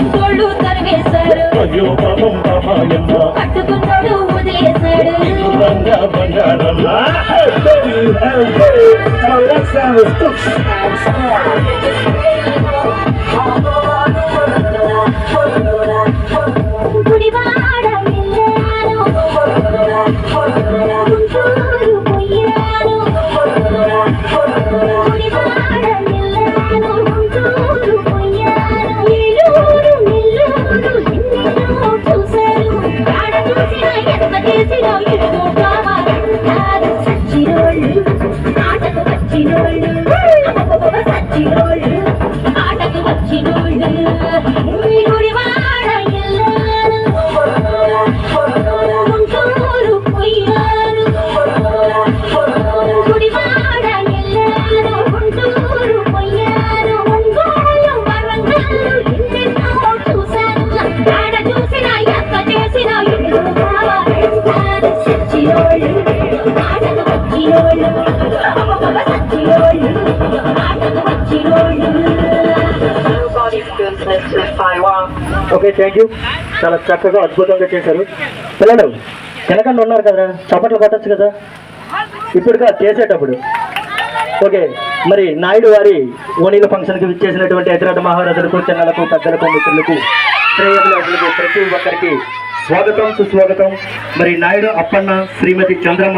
ఇంటోళ్ళు తరివేశారు. అయ్యో పాపం పాపాయమ్మ కట్టుకున్నాడు వదిలేశాడు. Ranga Bangaramma Oh, okay thank you చాలా చక్కగా అద్భుతంగా చేశారు. పిల్లలు వెనకండి ఉన్నారు కదా చప్పట్లు కొట్టచ్చు కదా? ఇప్పుడుగా చేసేటప్పుడు. ఓకే మరి నాయుడు వారి ఓనీల ఫంక్షన్కి విచ్చేసినటువంటి హైదరాబాద్ మహారాజులకు చిన్నలకు పెద్దలకు మిత్రులకు శ్రేయకులకు ప్రతి ఒక్కరికి స్వాగతం సుస్వాగతం. మరి నాయుడు అప్పన్న శ్రీమతి చంద్రమ్మ